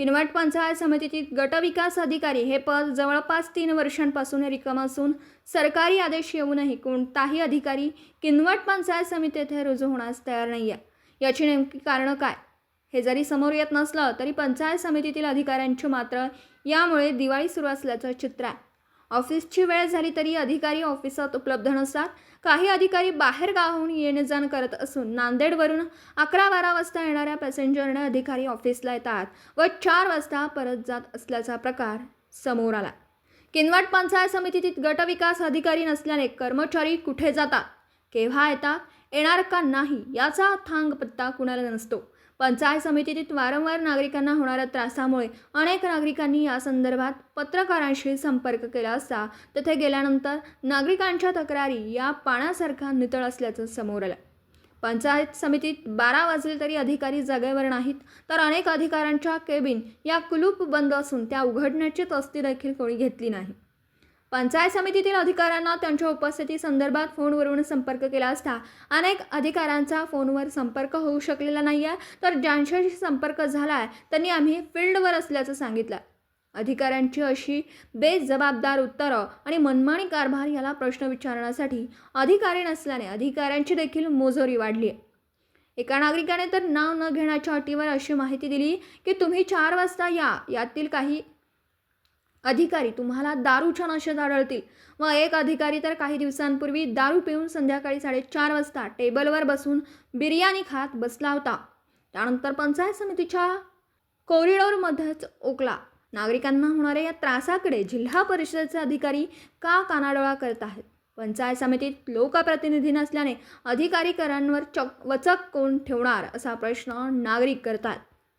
किनवट पंचायत समितीतील गटविकास अधिकारी हे पद जवळपास तीन वर्षांपासून रिकम असून सरकारी आदेश येऊनही कोणताही अधिकारी किनवट पंचायत समिती येथे रुजू होण्यास तयार नाही आहे याची नेमकी कारणं काय? हे जरी समोर येत नसलं तरी पंचायत समितीतील अधिकाऱ्यांची मात्र यामुळे दिवाळी सुरू असल्याचं चित्र आहे. ऑफिसची वेळ झाली तरी अधिकारी ऑफिसात उपलब्ध नसतात. काही अधिकारी बाहेर गावाहून येणे जाण करत असून नांदेडवरून अकरा बारा वाजता येणाऱ्या पॅसेंजरने अधिकारी ऑफिसला येतात व चार वाजता परत जात असल्याचा प्रकार समोर आला. किनवट पंचायत समितीत गटविकास अधिकारी नसल्याने कर्मचारी कुठे जातात केव्हा येतात येणार का नाही याचा थांग पत्ता कुणाला नसतो. पंचायत समितीत वारंवार नागरिकांना होणाऱ्या त्रासामुळे अनेक नागरिकांनी या संदर्भात पत्रकारांशी संपर्क केला असता तेथे गेल्यानंतर नागरिकांच्या तक्रारी या पाण्यासारखा नितळ असल्याचं समोर आलं. पंचायत समितीत बारा वाजले तरी अधिकारी जागेवर नाहीत तर अनेक अधिकाऱ्यांच्या केबिन या कुलूप बंद असून त्या उघडण्याची तस्ती देखील कोणी घेतली नाही. पंचायत समितीतील अधिकाऱ्यांना त्यांच्या उपस्थिती संदर्भात फोनवरून संपर्क केला असता अनेक अधिकाऱ्यांचा फोनवर संपर्क होऊ शकलेला नाही आहे तर ज्यांच्याशी संपर्क झाला आहे त्यांनी आम्ही फील्डवर असल्याचं सांगितलं. अधिकाऱ्यांची अशी बेजबाबदार उत्तरं आणि मनमानी कारभार याला प्रश्न विचारण्यासाठी अधिकारी नसल्याने अधिकाऱ्यांची देखील मोजोरी वाढली. आहे एका नागरिकाने तर नाव न घेण्याच्या अटीवर अशी माहिती दिली की तुम्ही चार वाजता या यातील काही अधिकारी तुम्हाला दारूच्या नशेत आढळतील. व एक अधिकारी तर काही दिवसांपूर्वी दारू पिऊन संध्याकाळी साडेचार वाजता टेबलवर बसून बिर्याणी खात बसला होता. त्यानंतर पंचायत समितीच्या कॉरिडॉरमध्येच ओकला. नागरिकांना होणाऱ्या या त्रासाकडे जिल्हा परिषदेचे अधिकारी का कानाडोळा करत आहेत? पंचायत समितीत लोकप्रतिनिधी नसल्याने अधिकारी करांवर चक वचक कोण ठेवणार असा प्रश्न नागरिक करतात.